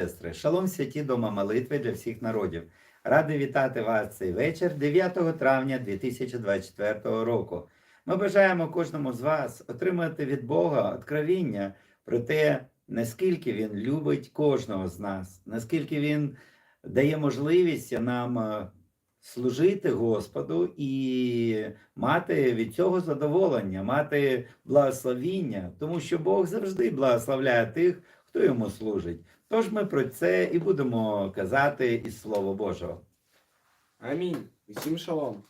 сестри, шалом святі дома молитви для всіх народів. Радий вітати вас цей вечір 9 травня 2024 року. Ми бажаємо кожному з вас отримати від Бога откровіння про те, наскільки Він любить кожного з нас, наскільки Він дає можливість нам е, служити Господу і мати від цього задоволення, мати благословіння, тому що Бог завжди благословляє тих, хто йому служить. Тож ми про це і будемо казати із Слова Божого. Амінь. Усім шалом.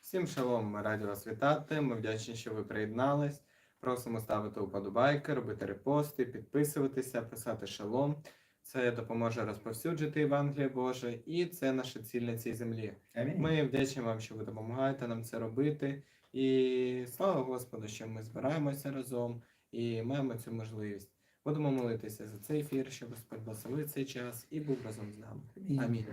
Всім шалом. Ми раді вас вітати. Ми вдячні, що ви приєднались. Просимо ставити уподобайки, робити репости, підписуватися, писати шалом. Це допоможе розповсюджити Євангеліє Боже, і це наша ціль на цій землі. Амінь. Ми вдячні вам, що ви допомагаєте нам це робити. І слава Господу, що ми збираємося разом і маємо цю можливість. Будемо молитися за цей ефір, щоб Господь благословив цей час і був разом з нами. Амінь.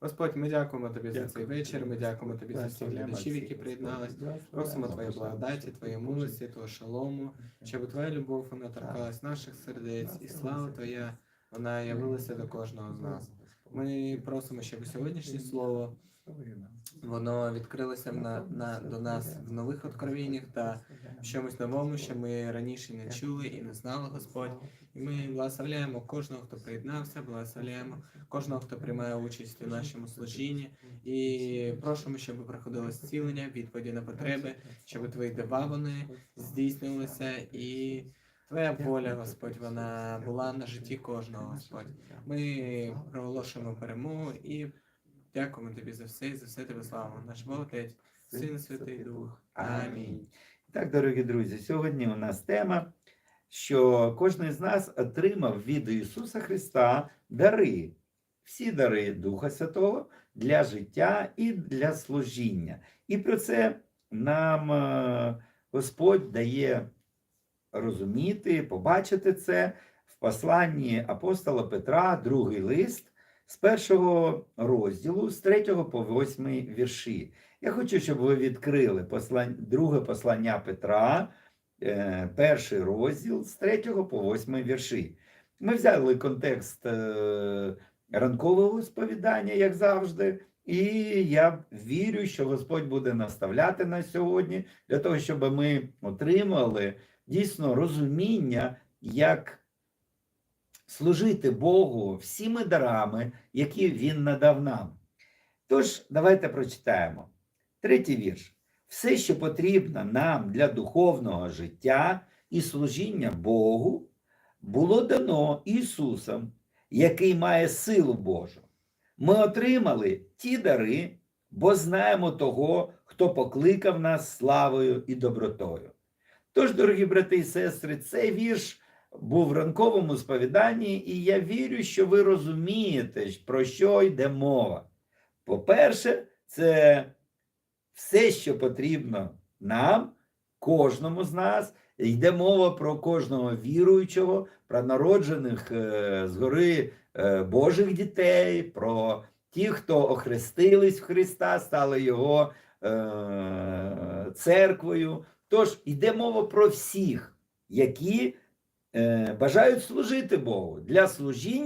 Господь, ми дякуємо тобі за цей вечір. Ми дякуємо тобі за всіх глядачів, які приєднались. Просимо Твоєї благодаті, Твоєї милості, Твого шалому, щоб Твоя любов вона торкалась наших сердець, і слава Твоя вона явилася до кожного з нас. Ми просимо, щоб сьогоднішнє слово воно відкрилося на, на, до нас в нових откровеннях та в чомусь новому, що ми раніше не чули і не знали, Господь. І ми благословляємо кожного, хто приєднався, благословляємо кожного, хто приймає участь у нашому служінні. І просимо, щоб приходило зцілення, відповіді на потреби, щоб твої дива вони здійснилися і. Твоя воля, Господь, вона була на житті кожного, Господь. Ми проголошуємо перемогу і дякуємо тобі за все, і за все тебе слава. Наш Бог Отець, Син Святий Дух. Амінь. Так, дорогі друзі, сьогодні у нас тема, що кожен з нас отримав від Ісуса Христа дари, всі дари Духа Святого для життя і для служіння. І про це нам е, Господь дає розуміти, побачити це в посланні апостола Петра, другий лист, з першого розділу, з 3 по 8 вірші. Я хочу, щоб ви відкрили послань, друге послання Петра, е, перший розділ з 3 по 8 вірші. Ми взяли контекст е, ранкового сповідання, як завжди, і я вірю, що Господь буде наставляти нас сьогодні для того, щоб ми отримали дійсно розуміння, як служити Богу всіми дарами, які Він надав нам. Тож, давайте прочитаємо. Третій вірш. Все, що потрібно нам для духовного життя і служіння Богу, було дано Ісусом, який має силу Божу. Ми отримали ті дари, бо знаємо того, хто покликав нас славою і добротою. Тож, дорогі брати і сестри, цей вірш був в ранковому сповіданні, і я вірю, що ви розумієте, про що йде мова. По-перше, це все, що потрібно нам, кожному з нас. Йде мова про кожного віруючого, про народжених е, згори Божих дітей, про тих, хто охрестились в Христа, стали Його е, церквою. Тож йде мова про всіх, які е, бажають служити Богу для служіння.